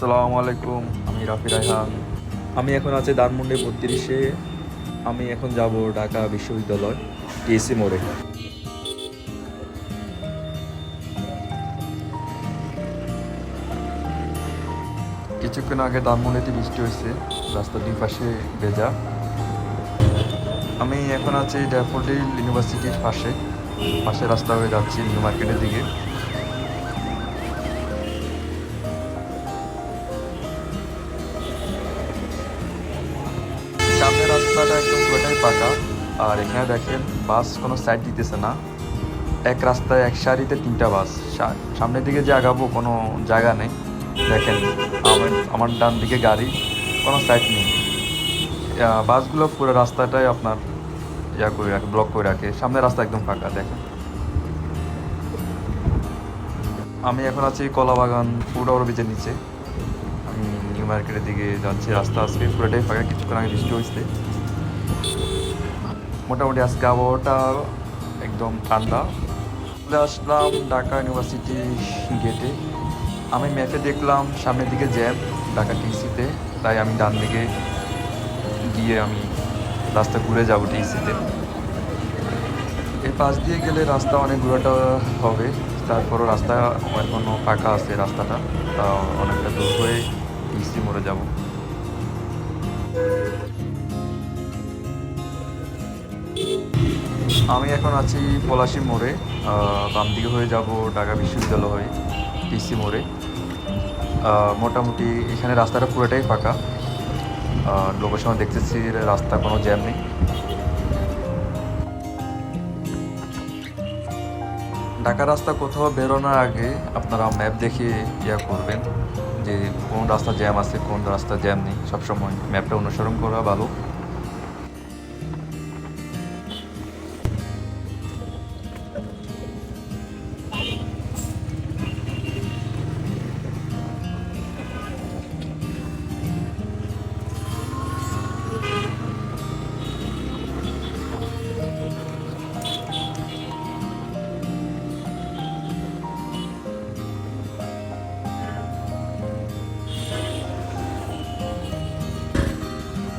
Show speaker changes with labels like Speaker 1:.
Speaker 1: আসসালামু আলাইকুম, আমি রাফি রায়হান। আমি এখন আছি ধানমন্ডি বত্রিশে। আমি এখন যাব ঢাকা বিশ্ববিদ্যালয়, টিএসসি মোড়ে। কিছুক্ষণ আগে ধানমন্ডিতে বৃষ্টি হয়েছে, রাস্তার দুই পাশে ভেজা। আমি এখন আছি ড্যাফোডিল ইউনিভার্সিটির পাশে পাশে রাস্তা হয়ে যাচ্ছি নিউ মার্কেটের দিকে। রাস্তাটা একদম পুরোটাই পাকা। আর এখানে দেখেন, বাস কোনো সাইড দিতেছে না। এক রাস্তায় এক সারিতে তিনটা বাস। সামনের দিকে যে আগাবো কোনো জায়গা নেই। দেখেন, আমার আমার ডান দিকে গাড়ি, কোনো সাইড নেই। বাসগুলো পুরো রাস্তাটাই আপনার ইয়া করে রাখে ব্লক করে রাখে। সামনের রাস্তা একদম ফাঁকা, দেখেন। আমি এখন আছি কলাবাগান ফুড ওভারব্রিজের নিচে। আমি নিউ মার্কেটের দিকে যাচ্ছি। রাস্তা আজকে পুরোটাই ফাঁকা, কিছুক্ষণ আগে বৃষ্টি হয়েছে। মোটামুটি আজকে আবহাওয়াটা একদম ঠান্ডা। চলে আসলাম ঢাকা ইউনিভার্সিটি গেটে আমি ম্যাপে দেখলাম সামনের দিকে জ্যাম ঢাকা টিসিতে তাই আমি ডান দিকে গিয়ে আমি রাস্তা ঘুরে যাব টিসিতে এই পাশ দিয়ে গেলে রাস্তা অনেক ঘোরাটা হবে। তারপরও রাস্তা এখনও ফাঁকা আছে রাস্তাটা। তা অনেকটা দূর হয়ে টিসি মরে যাব। আমি এখন আছি পলাশি মোড়ে বাম দিকে হয়ে যাব ঢাকা বিশ্ববিদ্যালয়, টিসি মোড়ে। মোটামুটি এখানে রাস্তাটা পুরোটাই ফাঁকা। সময় দেখতেছি, রাস্তা কোনো জ্যাম নেই। ঢাকা রাস্তা কোথাও বেরোনোর আগে আপনারা ম্যাপ দেখে ইয়া করবেন যে কোন রাস্তা জ্যাম আছে, কোন রাস্তা জ্যাম নেই। সবসময় ম্যাপটা অনুসরণ করা ভালো।